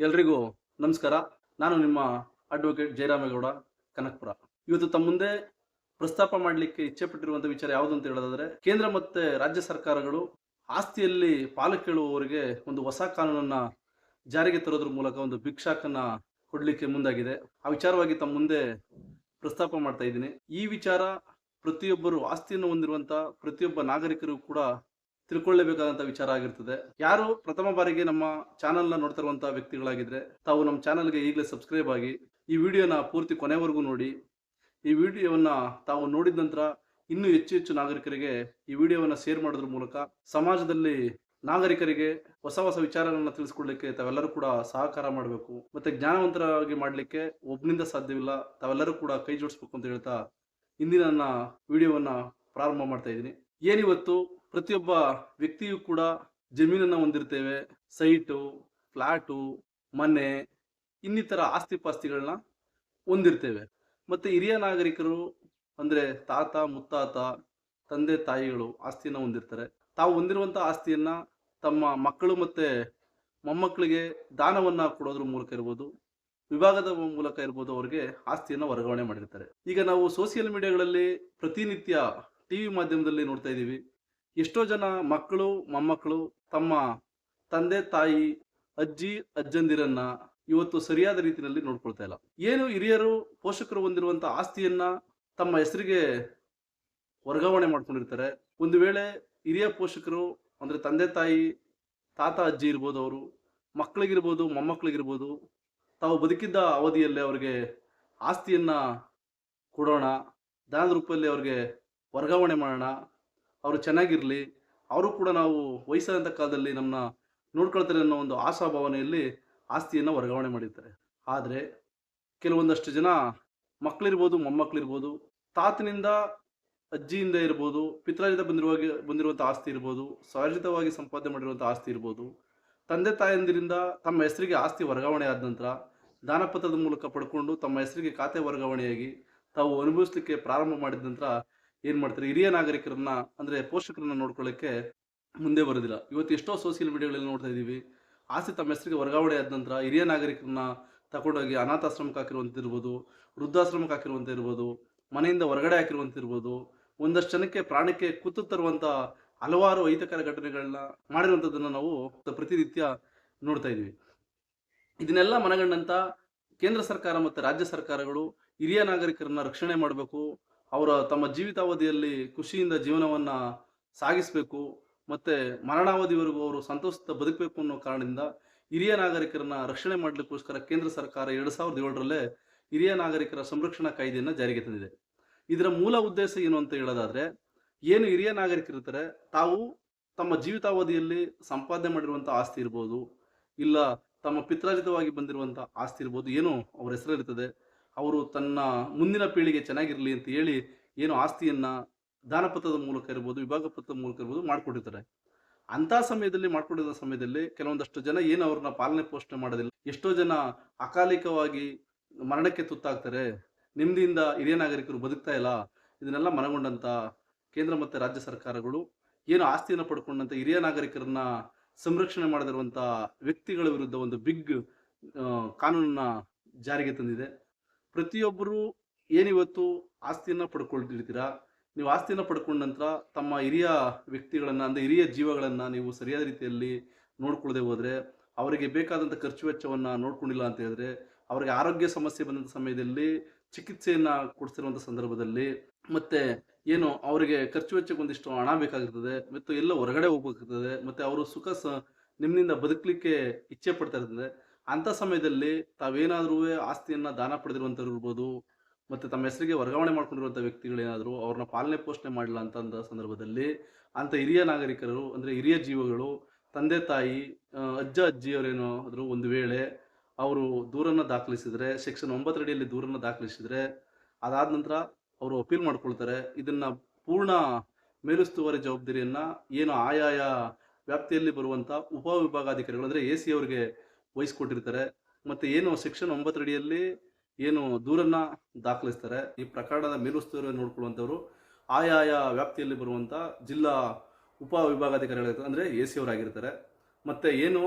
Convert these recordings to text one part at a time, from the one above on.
ಎಲ್ರಿಗೂ ನಮಸ್ಕಾರ. ನಾನು ನಿಮ್ಮ ಅಡ್ವೊಕೇಟ್ ಜಯರಾಮೇಗೌಡ ಕನಕಪುರ. ಇವತ್ತು ತಮ್ಮ ಮುಂದೆ ಪ್ರಸ್ತಾಪ ಮಾಡಲಿಕ್ಕೆ ಇಚ್ಛೆ ಪಟ್ಟಿರುವಂತಹ ವಿಚಾರ ಯಾವುದು ಅಂತ ಹೇಳೋದಾದ್ರೆ, ಕೇಂದ್ರ ಮತ್ತೆ ರಾಜ್ಯ ಸರ್ಕಾರಗಳು ಆಸ್ತಿಯಲ್ಲಿ ಪಾಲು ಕೇಳುವವರಿಗೆ ಒಂದು ಹೊಸ ಕಾನೂನನ್ನ ಜಾರಿಗೆ ತರೋದ್ರ ಮೂಲಕ ಒಂದು ಭಿಕ್ಷಾಕನ್ನ ಕೊಡ್ಲಿಕ್ಕೆ ಮುಂದಾಗಿದೆ. ಆ ವಿಚಾರವಾಗಿ ತಮ್ಮ ಮುಂದೆ ಪ್ರಸ್ತಾಪ ಮಾಡ್ತಾ ಇದ್ದೀನಿ. ಈ ವಿಚಾರ ಪ್ರತಿಯೊಬ್ಬರು ಆಸ್ತಿಯನ್ನು ಹೊಂದಿರುವಂತ ಪ್ರತಿಯೊಬ್ಬ ನಾಗರಿಕರು ಕೂಡ ತಿಳ್ಕೊಳ್ಳೇಬೇಕಾದಂತ ವಿಚಾರ ಆಗಿರ್ತದೆ. ಯಾರು ಪ್ರಥಮ ಬಾರಿಗೆ ನಮ್ಮ ಚಾನೆಲ್ನ ನೋಡ್ತಿರುವಂತಹ ವ್ಯಕ್ತಿಗಳಾಗಿದ್ರೆ ತಾವು ನಮ್ಮ ಚಾನೆಲ್ಗೆ ಈಗಲೇ ಸಬ್ಸ್ಕ್ರೈಬ್ ಆಗಿ ಈ ವಿಡಿಯೋನ ಪೂರ್ತಿ ಕೊನೆವರೆಗೂ ನೋಡಿ. ಈ ವಿಡಿಯೋವನ್ನ ತಾವು ನೋಡಿದ ನಂತರ ಇನ್ನೂ ಹೆಚ್ಚು ಹೆಚ್ಚು ನಾಗರಿಕರಿಗೆ ಈ ವಿಡಿಯೋವನ್ನ ಶೇರ್ ಮಾಡೋದ್ರ ಮೂಲಕ ಸಮಾಜದಲ್ಲಿ ನಾಗರಿಕರಿಗೆ ಹೊಸ ಹೊಸ ವಿಚಾರಗಳನ್ನ ತಿಳಿಸ್ಕೊಡ್ಲಿಕ್ಕೆ ತಾವೆಲ್ಲರೂ ಕೂಡ ಸಹಕಾರ ಮಾಡಬೇಕು. ಮತ್ತೆ ಜ್ಞಾನವಂತರಾಗಿ ಮಾಡ್ಲಿಕ್ಕೆ ಒಬ್ಬನಿಂದ ಸಾಧ್ಯವಿಲ್ಲ. ತಾವೆಲ್ಲರೂ ಕೂಡ ಕೈ ಜೋಡಿಸ್ಬೇಕು ಅಂತ ಹೇಳ್ತಾ ಇಂದಿನ ವಿಡಿಯೋವನ್ನ ಪ್ರಾರಂಭ ಮಾಡ್ತಾ ಇದ್ದೀನಿ. ಏನಿವತ್ತು ಪ್ರತಿಯೊಬ್ಬ ವ್ಯಕ್ತಿಯು ಕೂಡ ಜಮೀನನ್ನು ಹೊಂದಿರ್ತೇವೆ. ಸೈಟು, ಫ್ಲಾಟು, ಮನೆ, ಇನ್ನಿತರ ಆಸ್ತಿ ಪಾಸ್ತಿಗಳನ್ನ ಹೊಂದಿರ್ತೇವೆ. ಮತ್ತು ಹಿರಿಯ ನಾಗರಿಕರು ಅಂದರೆ ತಾತ, ಮುತ್ತಾತ, ತಂದೆ, ತಾಯಿಗಳು ಆಸ್ತಿಯನ್ನು ಹೊಂದಿರ್ತಾರೆ. ತಾವು ಹೊಂದಿರುವಂಥ ಆಸ್ತಿಯನ್ನು ತಮ್ಮ ಮಕ್ಕಳು ಮತ್ತು ಮೊಮ್ಮಕ್ಕಳಿಗೆ ದಾನವನ್ನು ಕೊಡೋದ್ರ ಮೂಲಕ ಇರ್ಬೋದು, ವಿಭಾಗದ ಮೂಲಕ ಇರ್ಬೋದು ಅವರಿಗೆ ಆಸ್ತಿಯನ್ನು ವರ್ಗಾವಣೆ ಮಾಡಿರ್ತಾರೆ. ಈಗ ನಾವು ಸೋಷಿಯಲ್ ಮೀಡಿಯಾಗಳಲ್ಲಿ ಪ್ರತಿನಿತ್ಯ ಟಿವಿ ಮಾಧ್ಯಮದಲ್ಲಿ ನೋಡ್ತಾ ಇದ್ದೀವಿ. ಎಷ್ಟೋ ಜನ ಮಕ್ಕಳು, ಮೊಮ್ಮಕ್ಕಳು ತಮ್ಮ ತಂದೆ, ತಾಯಿ, ಅಜ್ಜಿ, ಅಜ್ಜಂದಿರನ್ನ ಇವತ್ತು ಸರಿಯಾದ ರೀತಿಯಲ್ಲಿ ನೋಡ್ಕೊಳ್ತಾ ಇಲ್ಲ. ಏನು ಹಿರಿಯರು ಪೋಷಕರು ಹೊಂದಿರುವಂತ ಆಸ್ತಿಯನ್ನ ತಮ್ಮ ಹೆಸರಿಗೆ ವರ್ಗಾವಣೆ ಮಾಡ್ಕೊಂಡಿರ್ತಾರೆ. ಒಂದು ವೇಳೆ ಹಿರಿಯ ಪೋಷಕರು, ಅಂದ್ರೆ ತಂದೆ, ತಾಯಿ, ತಾತ, ಅಜ್ಜಿ ಇರ್ಬೋದು ಅವರು, ಮಕ್ಕಳಿಗಿರ್ಬೋದು, ಮೊಮ್ಮಕ್ಕಳಿಗಿರ್ಬೋದು, ತಾವು ಬದುಕಿದ್ದ ಅವಧಿಯಲ್ಲಿ ಅವರಿಗೆ ಆಸ್ತಿಯನ್ನ ಕೊಡೋಣ, ದಾನದ ರೂಪದಲ್ಲಿ ಅವ್ರಿಗೆ ವರ್ಗಾವಣೆ ಮಾಡೋಣ ಅವರು ಚೆನ್ನಾಗಿರಲಿ, ಅವರು ಕೂಡ ನಾವು ವಯಸ್ಸಾದಂಥ ಕಾಲದಲ್ಲಿ ನಮ್ಮನ್ನ ನೋಡ್ಕೊಳ್ತಾರೆ ಅನ್ನೋ ಒಂದು ಆಶಾಭಾವನೆಯಲ್ಲಿ ಆಸ್ತಿಯನ್ನು ವರ್ಗಾವಣೆ ಮಾಡಿರ್ತಾರೆ. ಆದರೆ ಕೆಲವೊಂದಷ್ಟು ಜನ ಮಕ್ಕಳಿರ್ಬೋದು ಮೊಮ್ಮಕ್ಕಳಿರ್ಬೋದು ತಾತನಿಂದ ಅಜ್ಜಿಯಿಂದ ಇರ್ಬೋದು ಪಿತ್ರಾಜಿತ ಬಂದಿರುವಾಗ ಬಂದಿರುವಂಥ ಆಸ್ತಿ ಇರ್ಬೋದು ಸಹಜಿತವಾಗಿ ಸಂಪಾದನೆ ಮಾಡಿರುವಂಥ ಆಸ್ತಿ ಇರ್ಬೋದು, ತಂದೆ ತಾಯಂದಿರಿಂದ ತಮ್ಮ ಹೆಸರಿಗೆ ಆಸ್ತಿ ವರ್ಗಾವಣೆ ಆದ ನಂತರ ದಾನಪತ್ರದ ಮೂಲಕ ಪಡ್ಕೊಂಡು ತಮ್ಮ ಹೆಸರಿಗೆ ಖಾತೆ ವರ್ಗಾವಣೆಯಾಗಿ ತಾವು ಅನುಭವಿಸಲಿಕ್ಕೆ ಪ್ರಾರಂಭ ಮಾಡಿದ ನಂತರ ಏನ್ ಮಾಡ್ತಾರೆ? ಹಿರಿಯ ನಾಗರಿಕರನ್ನ, ಅಂದ್ರೆ ಪೋಷಕರನ್ನ ನೋಡ್ಕೊಳ್ಳೋಕೆ ಮುಂದೆ ಬರೋದಿಲ್ಲ. ಇವತ್ತು ಎಷ್ಟೋ ಸೋಷಿಯಲ್ ಮೀಡಿಯಾಗಳಲ್ಲಿ ನೋಡ್ತಾ ಇದೀವಿ. ಆಸೆ ತಮ್ಮ ಹೆಸರಿಗೆ ವರ್ಗಾವಣೆ ಆದ ನಂತರ ಹಿರಿಯ ನಾಗರಿಕರನ್ನ ತಗೊಂಡೋಗಿ ಅನಾಥಾಶ್ರಮಕ್ಕೆ ಹಾಕಿರುವಂತಿರ್ಬೋದು ವೃದ್ಧಾಶ್ರಮಕ್ಕೆ ಹಾಕಿರುವಂತ ಇರ್ಬೋದು, ಮನೆಯಿಂದ ಹೊರಗಡೆ ಹಾಕಿರುವಂತ ಇರ್ಬೋದು, ಒಂದಷ್ಟು ಜನಕ್ಕೆ ಪ್ರಾಣಕ್ಕೆ ಕುತ್ತು ತರುವಂತ ಹಲವಾರು ಅಹಿತಕರ ಘಟನೆಗಳನ್ನ ಮಾಡಿರುವಂತದನ್ನ ನಾವು ಪ್ರತಿನಿತ್ಯ ನೋಡ್ತಾ ಇದೀವಿ. ಇದನ್ನೆಲ್ಲ ಮನಗಂಡಂತ ಕೇಂದ್ರ ಸರ್ಕಾರ ಮತ್ತು ರಾಜ್ಯ ಸರ್ಕಾರಗಳು ಹಿರಿಯ ನಾಗರಿಕರನ್ನ ರಕ್ಷಣೆ ಮಾಡಬೇಕು ಅವರ ತಮ್ಮ ಜೀವಿತಾವಧಿಯಲ್ಲಿ ಖುಷಿಯಿಂದ ಜೀವನವನ್ನ ಸಾಗಿಸಬೇಕು, ಮತ್ತೆ ಮರಣಾವಧಿವರೆಗೂ ಅವರು ಸಂತೋಷದ ಬದುಕಬೇಕು ಅನ್ನೋ ಕಾರಣದಿಂದ ಹಿರಿಯ ನಾಗರಿಕರನ್ನ ರಕ್ಷಣೆ ಮಾಡಲಿಕ್ಕೋಸ್ಕರ ಕೇಂದ್ರ ಸರ್ಕಾರ ಎರಡು ಸಾವಿರದ ಏಳರಲ್ಲೇ ಹಿರಿಯ ನಾಗರಿಕರ ಸಂರಕ್ಷಣಾ ಕಾಯ್ದೆಯನ್ನು ಜಾರಿಗೆ ತಂದಿದೆ. ಇದರ ಮೂಲ ಉದ್ದೇಶ ಏನು ಅಂತ ಹೇಳೋದಾದ್ರೆ, ಏನು ಹಿರಿಯ ನಾಗರಿಕರಿರ್ತಾರೆ, ತಾವು ತಮ್ಮ ಜೀವಿತಾವಧಿಯಲ್ಲಿ ಸಂಪಾದನೆ ಮಾಡಿರುವಂತ ಆಸ್ತಿ ಇರ್ಬೋದು, ಇಲ್ಲ ತಮ್ಮ ಪಿತ್ರಾರ್ಜಿತವಾಗಿ ಬಂದಿರುವಂತ ಆಸ್ತಿ ಇರ್ಬೋದು, ಏನು ಅವ್ರ ಹೆಸರಿರ್ತದೆ. ಅವರು ತನ್ನ ಮುಂದಿನ ಪೀಳಿಗೆ ಚೆನ್ನಾಗಿರಲಿ ಅಂತ ಹೇಳಿ ಏನು ಆಸ್ತಿಯನ್ನ ದಾನಪತ್ರದ ಮೂಲಕ ಇರ್ಬೋದು ವಿಭಾಗ ಪತ್ರದ ಮೂಲಕ ಇರ್ಬೋದು ಮಾಡ್ಕೊಂಡಿರ್ತಾರೆ ಅಂತ ಸಮಯದಲ್ಲಿ ಮಾಡ್ಕೊಂಡಿರೋ ಸಮಯದಲ್ಲಿ ಕೆಲವೊಂದಷ್ಟು ಜನ ಏನು ಅವ್ರನ್ನ ಪಾಲನೆ ಪೋಷಣೆ ಮಾಡೋದಿಲ್ಲ. ಎಷ್ಟೋ ಜನ ಅಕಾಲಿಕವಾಗಿ ಮರಣಕ್ಕೆ ತುತ್ತಾಗ್ತಾರೆ. ನೆಮ್ಮದಿಯಿಂದ ಹಿರಿಯ ನಾಗರಿಕರು ಬದುಕ್ತಾ ಇಲ್ಲ. ಇದನ್ನೆಲ್ಲ ಮನಗೊಂಡಂತ ಕೇಂದ್ರ ಮತ್ತೆ ರಾಜ್ಯ ಸರ್ಕಾರಗಳು, ಏನು ಆಸ್ತಿಯನ್ನು ಪಡ್ಕೊಂಡಂಥ ಹಿರಿಯ ನಾಗರಿಕರನ್ನ ಸಂರಕ್ಷಣೆ ಮಾಡದಿರುವಂಥ ವ್ಯಕ್ತಿಗಳ ವಿರುದ್ಧ ಒಂದು ಬಿಗ್ ಕಾನೂನನ್ನ ಜಾರಿಗೆ ತಂದಿದೆ. ಪ್ರತಿಯೊಬ್ಬರು ಏನಿವತ್ತು ಆಸ್ತಿಯನ್ನು ಪಡ್ಕೊಳ್ತಿರ್ತೀರಾ ನೀವು ಆಸ್ತಿಯನ್ನು ಪಡ್ಕೊಂಡ ನಂತರ ತಮ್ಮ ಹಿರಿಯ ವ್ಯಕ್ತಿಗಳನ್ನು, ಅಂದ್ರೆ ಹಿರಿಯ ಜೀವಗಳನ್ನು ನೀವು ಸರಿಯಾದ ರೀತಿಯಲ್ಲಿ ನೋಡ್ಕೊಳ್ಳದೆ ಹೋದರೆ, ಅವರಿಗೆ ಬೇಕಾದಂತ ಖರ್ಚು ವೆಚ್ಚವನ್ನ ನೋಡ್ಕೊಂಡಿಲ್ಲ ಅಂತ ಹೇಳಿದ್ರೆ, ಅವರಿಗೆ ಆರೋಗ್ಯ ಸಮಸ್ಯೆ ಬಂದಂತ ಸಮಯದಲ್ಲಿ ಚಿಕಿತ್ಸೆಯನ್ನ ಕೊಡಿಸಿರುವಂಥ ಸಂದರ್ಭದಲ್ಲಿ ಮತ್ತೆ ಏನು ಅವರಿಗೆ ಖರ್ಚು ವೆಚ್ಚಕ್ಕೆ ಒಂದಿಷ್ಟು ಹಣ ಬೇಕಾಗಿರ್ತದೆ, ಮತ್ತು ಎಲ್ಲ ಹೊರಗಡೆ ಹೋಗ್ಬೇಕಾಗ್ತದೆ, ಮತ್ತೆ ಅವರು ಸುಖ ಸ, ನಿಮ್ಮಿಂದ ಬದುಕಲಿಕ್ಕೆ ಇಚ್ಛೆ ಪಡ್ತಾ ಇರ್ತದೆ. ಅಂತ ಸಮಯದಲ್ಲಿ ತಾವೇನಾದರೂ ಆಸ್ತಿಯನ್ನ ದಾನ ಪಡೆದಿರುವಂಥವ್ರು ಇರ್ಬೋದು, ಮತ್ತೆ ತಮ್ಮ ಹೆಸರಿಗೆ ವರ್ಗಾವಣೆ ಮಾಡ್ಕೊಂಡಿರುವಂತ ವ್ಯಕ್ತಿಗಳೇನಾದರೂ ಅವ್ರನ್ನ ಪಾಲನೆ ಪೋಷಣೆ ಮಾಡಿಲ್ಲ ಅಂತಂದ ಸಂದರ್ಭದಲ್ಲಿ ಅಂತ ಹಿರಿಯ ನಾಗರಿಕರು, ಅಂದ್ರೆ ಹಿರಿಯ ಜೀವಗಳು, ತಂದೆ, ತಾಯಿ ಅಜ್ಜ ಅವರೇನೋ ಆದ್ರೂ ಒಂದು ವೇಳೆ ಅವರು ದೂರನ್ನ ದಾಖಲಿಸಿದ್ರೆ, ಸೆಕ್ಷನ್ ಒಂಬತ್ತರಡಿಯಲ್ಲಿ ದೂರನ್ನ ದಾಖಲಿಸಿದ್ರೆ ಅದಾದ ನಂತರ ಅವರು ಅಪೀಲ್ ಮಾಡ್ಕೊಳ್ತಾರೆ, ಇದನ್ನ ಪೂರ್ಣ ಮೇಲುಸ್ತುವಾರಿ ಜವಾಬ್ದಾರಿಯನ್ನ ಏನು ಆಯಾಯ ವ್ಯಾಪ್ತಿಯಲ್ಲಿ ಬರುವಂತ ಉಪವಿಭಾಗಾಧಿಕಾರಿಗಳು ಅಂದ್ರೆ ಎ ಸಿ ಅವರಿಗೆ ವಹಿಸ್ಕೊಟ್ಟಿರ್ತಾರೆ. ಮತ್ತೆ ಏನು ಸೆಕ್ಷನ್ ಒಂಬತ್ತರಡಿಯಲ್ಲಿ ಏನು ದೂರನ್ನ ದಾಖಲಿಸ್ತಾರೆ. ಈ ಪ್ರಕರಣದ ಮೇಲುಸ್ತುವಾರಿ ನೋಡ್ಕೊಳ್ಳುವಂಥವ್ರು, ಆಯಾಯ ವ್ಯಾಪ್ತಿಯಲ್ಲಿ ಬರುವಂಥ ಜಿಲ್ಲಾ ಉಪ ವಿಭಾಗಾಧಿಕಾರಿಗಳು ಅಂದರೆ ಎ ಸಿ ಅವರಾಗಿರ್ತಾರೆ. ಮತ್ತು ಏನು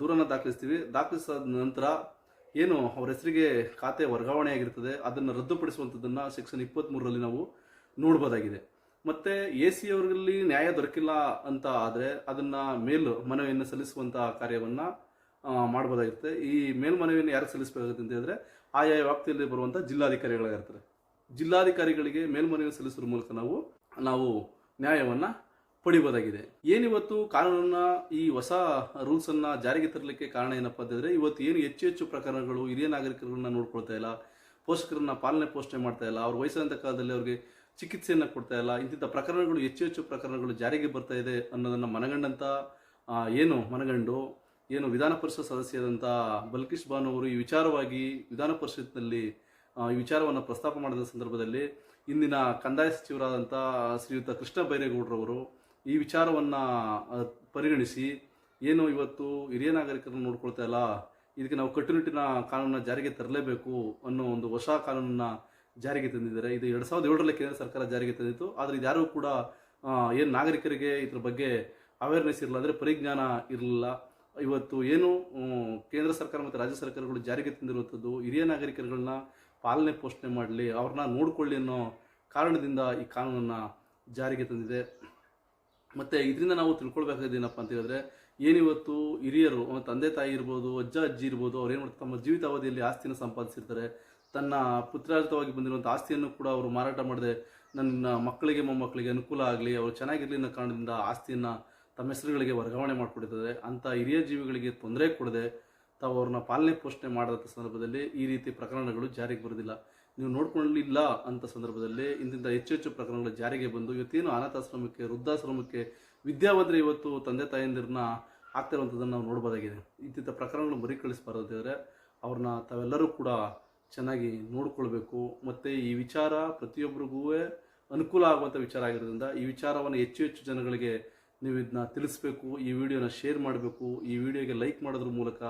ದೂರನ್ನು ದಾಖಲಿಸ್ತೀವಿ. ದಾಖಲಿಸಿದ ನಂತರ ಏನು ಅವರ ಹೆಸರಿಗೆ ಖಾತೆ ವರ್ಗಾವಣೆ ಆಗಿರ್ತದೆ ಅದನ್ನು ರದ್ದುಪಡಿಸುವಂಥದ್ದನ್ನು ಸೆಕ್ಷನ್ ಇಪ್ಪತ್ತ್ಮೂರರಲ್ಲಿ ನಾವು ನೋಡ್ಬೋದಾಗಿದೆ. ಮತ್ತು ಎ ಸಿ ಅವರಲ್ಲಿ ನ್ಯಾಯ ದೊರಕಿಲ್ಲ ಅಂತ ಆದರೆ ಅದನ್ನು ಮೇಲು ಮನವಿಯನ್ನು ಸಲ್ಲಿಸುವಂಥ ಕಾರ್ಯವನ್ನ ಮಾಡ್ಬೋದಾಗಿರುತ್ತೆ. ಈ ಮೇಲ್ಮನವಿಯನ್ನು ಯಾರು ಸಲ್ಲಿಸಬೇಕಾಗುತ್ತೆ ಅಂತ ಹೇಳಿದ್ರೆ ಆಯಾ ವ್ಯಾಪ್ತಿಯಲ್ಲಿ ಬರುವಂಥ ಜಿಲ್ಲಾಧಿಕಾರಿಗಳಾಗಿರ್ತಾರೆ. ಜಿಲ್ಲಾಧಿಕಾರಿಗಳಿಗೆ ಮೇಲ್ಮನವಿ ಸಲ್ಲಿಸುವ ಮೂಲಕ ನಾವು ನಾವು ನ್ಯಾಯವನ್ನು ಪಡಿಬೋದಾಗಿದೆ. ಏನಿವತ್ತು ಕಾನೂನನ್ನ, ಈ ಹೊಸ ರೂಲ್ಸನ್ನು ಜಾರಿಗೆ ತರಲಿಕ್ಕೆ ಕಾರಣ ಏನಪ್ಪಾ ಅಂತಂದರೆ ಇವತ್ತು ಏನು ಹೆಚ್ಚು ಹೆಚ್ಚು ಪ್ರಕರಣಗಳು, ಹಿರಿಯ ನಾಗರಿಕರನ್ನ ನೋಡ್ಕೊಳ್ತಾ ಇಲ್ಲ, ಪೋಷಕರನ್ನ ಪಾಲನೆ ಪೋಷಣೆ ಮಾಡ್ತಾ ಇಲ್ಲ, ಅವ್ರ ವಯಸ್ಸಾದಂಥ ಕಾಲದಲ್ಲಿ ಅವ್ರಿಗೆ ಚಿಕಿತ್ಸೆಯನ್ನು ಕೊಡ್ತಾ ಇಲ್ಲ ಇಂತಿಂಥ ಪ್ರಕರಣಗಳು, ಹೆಚ್ಚು ಹೆಚ್ಚು ಪ್ರಕರಣಗಳು ಜಾರಿಗೆ ಬರ್ತಾ ಇದೆ ಅನ್ನೋದನ್ನು ಮನಗಂಡಂಥ ಏನು ಮನಗಂಡು ಏನು ವಿಧಾನ ಪರಿಷತ್ ಸದಸ್ಯರಾದಂಥ ಬಲ್ಕಿಶ್ ಬಾನು ಅವರು ಈ ವಿಚಾರವಾಗಿ ವಿಧಾನ ಪರಿಷತ್ನಲ್ಲಿ ಈ ವಿಚಾರವನ್ನು ಪ್ರಸ್ತಾಪ ಮಾಡಿದ ಸಂದರ್ಭದಲ್ಲಿ ಇಂದಿನ ಕಂದಾಯ ಸಚಿವರಾದಂಥ ಶ್ರೀಯುತ ಕೃಷ್ಣ ಬೈರೇಗೌಡರವರು ಈ ವಿಚಾರವನ್ನು ಪರಿಗಣಿಸಿ ಏನು ಇವತ್ತು ಹಿರಿಯ ನಾಗರಿಕರನ್ನು ನೋಡ್ಕೊಳ್ತಾ ಇಲ್ಲ, ಇದಕ್ಕೆ ನಾವು ಕಟ್ಟುನಿಟ್ಟಿನ ಕಾನೂನನ್ನ ಜಾರಿಗೆ ತರಲೇಬೇಕು ಅನ್ನೋ ಒಂದು ಹೊಸ ಕಾನೂನನ್ನ ಜಾರಿಗೆ ತಂದಿದ್ದಾರೆ. ಇದು ಎರಡು ಸಾವಿರದ ಏಳರಲ್ಲಿ ಕೇಂದ್ರ ಸರ್ಕಾರ ಜಾರಿಗೆ ತಂದಿತ್ತು. ಆದರೆ ಇದ್ಯಾರೂ ಕೂಡ ಏನು ನಾಗರಿಕರಿಗೆ ಇದ್ರ ಬಗ್ಗೆ ಅವೇರ್ನೆಸ್ ಇರಲಿಲ್ಲ ಅಂದರೆ ಪರಿಜ್ಞಾನ ಇರಲಿಲ್ಲ. ಇವತ್ತು ಏನು ಕೇಂದ್ರ ಸರ್ಕಾರ ಮತ್ತು ರಾಜ್ಯ ಸರ್ಕಾರಗಳು ಜಾರಿಗೆ ತಂದಿರುವಂಥದ್ದು, ಹಿರಿಯ ನಾಗರಿಕರುಗಳನ್ನ ಪಾಲನೆ ಪೋಷಣೆ ಮಾಡಲಿ, ಅವ್ರನ್ನ ನೋಡಿಕೊಳ್ಳಿ ಅನ್ನೋ ಕಾರಣದಿಂದ ಈ ಕಾನೂನನ್ನು ಜಾರಿಗೆ ತಂದಿದೆ. ಮತ್ತು ಇದರಿಂದ ನಾವು ತಿಳ್ಕೊಳ್ಬೇಕಾದ ಏನಪ್ಪ ಅಂತ ಹೇಳಿದ್ರೆ, ಏನಿವತ್ತು ಹಿರಿಯರು ತಂದೆ ತಾಯಿ ಇರ್ಬೋದು, ಅಜ್ಜ, ಅಜ್ಜಿ ಇರ್ಬೋದು, ಅವ್ರು ಏನು ತಮ್ಮ ಜೀವಿತಾವಧಿಯಲ್ಲಿ ಆಸ್ತಿಯನ್ನು ಸಂಪಾದಿಸಿರ್ತಾರೆ. ತನ್ನ ಪುತ್ರಾರ್ಥವಾಗಿ ಬಂದಿರುವಂಥ ಆಸ್ತಿಯನ್ನು ಕೂಡ ಅವರು ಮಾರಾಟ ಮಾಡದೆ, ನನ್ನ ಮಕ್ಕಳಿಗೆ, ಮೊಮ್ಮಕ್ಕಳಿಗೆ ಅನುಕೂಲ ಆಗಲಿ, ಅವರು ಚೆನ್ನಾಗಿರಲಿ ಅನ್ನೋ ಕಾರಣದಿಂದ ಆಸ್ತಿಯನ್ನು ತಮ್ಮ ಹೆಸರುಗಳಿಗೆ ವರ್ಗಾವಣೆ ಮಾಡಿಕೊಟ್ಟಿದ್ದಾರೆ ಅಂಥ ಹಿರಿಯ ಜೀವಿಗಳಿಗೆ ತೊಂದರೆ ಕೊಡದೆ ತಾವು ಅವ್ರನ್ನ ಪಾಲನೆ ಪೋಷಣೆ ಮಾಡಿದಂಥ ಸಂದರ್ಭದಲ್ಲಿ ಈ ರೀತಿ ಪ್ರಕರಣಗಳು ಜಾರಿಗೆ ಬರೋದಿಲ್ಲ ನೀವು ನೋಡ್ಕೊಳ್ಳಿಲ್ಲ ಅಂತ ಸಂದರ್ಭದಲ್ಲಿ ಇಂತಿಂಥ ಹೆಚ್ಚು ಹೆಚ್ಚು ಪ್ರಕರಣಗಳು ಜಾರಿಗೆ ಬಂದು ಇವತ್ತೇನು ಅನಾಥಾಶ್ರಮಕ್ಕೆ, ವೃದ್ಧಾಶ್ರಮಕ್ಕೆ ವಿದ್ಯಾವಂತರು ಇವತ್ತು ತಂದೆ ತಾಯಂದಿರನ್ನ ಆಗ್ತಿರುವಂಥದ್ದನ್ನು ನಾವು ನೋಡ್ಬೋದಾಗಿದೆ. ಇಂತಿಂಥ ಪ್ರಕರಣಗಳು ಮರುಕಳಿಸಬಾರದಿದ್ರೆ ಅವ್ರನ್ನ ತಾವೆಲ್ಲರೂ ಕೂಡ ಚೆನ್ನಾಗಿ ನೋಡ್ಕೊಳ್ಬೇಕು. ಮತ್ತು ಈ ವಿಚಾರ ಪ್ರತಿಯೊಬ್ಬರಿಗೂ ಅನುಕೂಲ ಆಗುವಂಥ ವಿಚಾರ ಆಗಿರೋದ್ರಿಂದ ಈ ವಿಚಾರವನ್ನು ಹೆಚ್ಚು ಹೆಚ್ಚು ಜನಗಳಿಗೆ ನೀವು ಇದನ್ನ ತಿಳಿಸ್ಬೇಕು, ಈ ವಿಡಿಯೋನ ಶೇರ್ ಮಾಡಬೇಕು, ಈ ವಿಡಿಯೋಗೆ ಲೈಕ್ ಮಾಡೋದ್ರ ಮೂಲಕ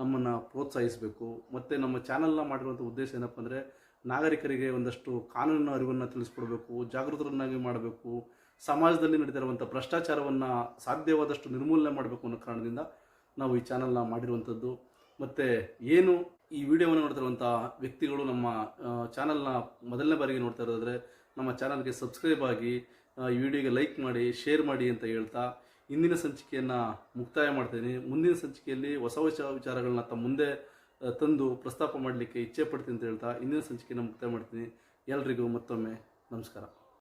ನಮ್ಮನ್ನು ಪ್ರೋತ್ಸಾಹಿಸಬೇಕು. ಮತ್ತು ನಮ್ಮ ಚಾನಲ್ನ ಮಾಡಿರುವಂಥ ಉದ್ದೇಶ ಏನಪ್ಪ ಅಂದರೆ ನಾಗರಿಕರಿಗೆ ಒಂದಷ್ಟು ಕಾನೂನಿನ ಅರಿವನ್ನು ತಿಳಿಸ್ಕೊಡ್ಬೇಕು, ಜಾಗೃತರನ್ನಾಗಿ ಮಾಡಬೇಕು, ಸಮಾಜದಲ್ಲಿ ನಡೀತಿರುವಂಥ ಭ್ರಷ್ಟಾಚಾರವನ್ನು ಸಾಧ್ಯವಾದಷ್ಟು ನಿರ್ಮೂಲನೆ ಮಾಡಬೇಕು ಅನ್ನೋ ಕಾರಣದಿಂದ ನಾವು ಈ ಚಾನಲ್ನ ಮಾಡಿರುವಂಥದ್ದು ಮತ್ತು ಏನು ಈ ವಿಡಿಯೋವನ್ನು ನೋಡ್ತಿರುವಂಥ ವ್ಯಕ್ತಿಗಳು ನಮ್ಮ ಚಾನಲ್ನ ಮೊದಲನೇ ಬಾರಿಗೆ ನೋಡ್ತಾ ಇರೋದಾದರೆ, ನಮ್ಮ ಚಾನಲ್ಗೆ ಸಬ್ಸ್ಕ್ರೈಬ್ ಆಗಿ ಈ ವಿಡಿಯೋಗೆ ಲೈಕ್ ಮಾಡಿ, ಶೇರ್ ಮಾಡಿ ಅಂತ ಹೇಳ್ತಾ ಇಂದಿನ ಸಂಚಿಕೆಯನ್ನು ಮುಕ್ತಾಯ ಮಾಡ್ತೀನಿ. ಮುಂದಿನ ಸಂಚಿಕೆಯಲ್ಲಿ ಹೊಸ ಹೊಸ ವಿಚಾರಗಳನ್ನ ತಮ್ಮ ಮುಂದೆ ತಂದು ಪ್ರಸ್ತಾಪ ಮಾಡಲಿಕ್ಕೆ ಇಚ್ಛೆ ಪಡ್ತೀನಿ ಅಂತ ಹೇಳ್ತಾ ಇಂದಿನ ಸಂಚಿಕೆಯನ್ನು ಮುಕ್ತಾಯ ಮಾಡ್ತೀನಿ. ಎಲ್ರಿಗೂ ಮತ್ತೊಮ್ಮೆ ನಮಸ್ಕಾರ.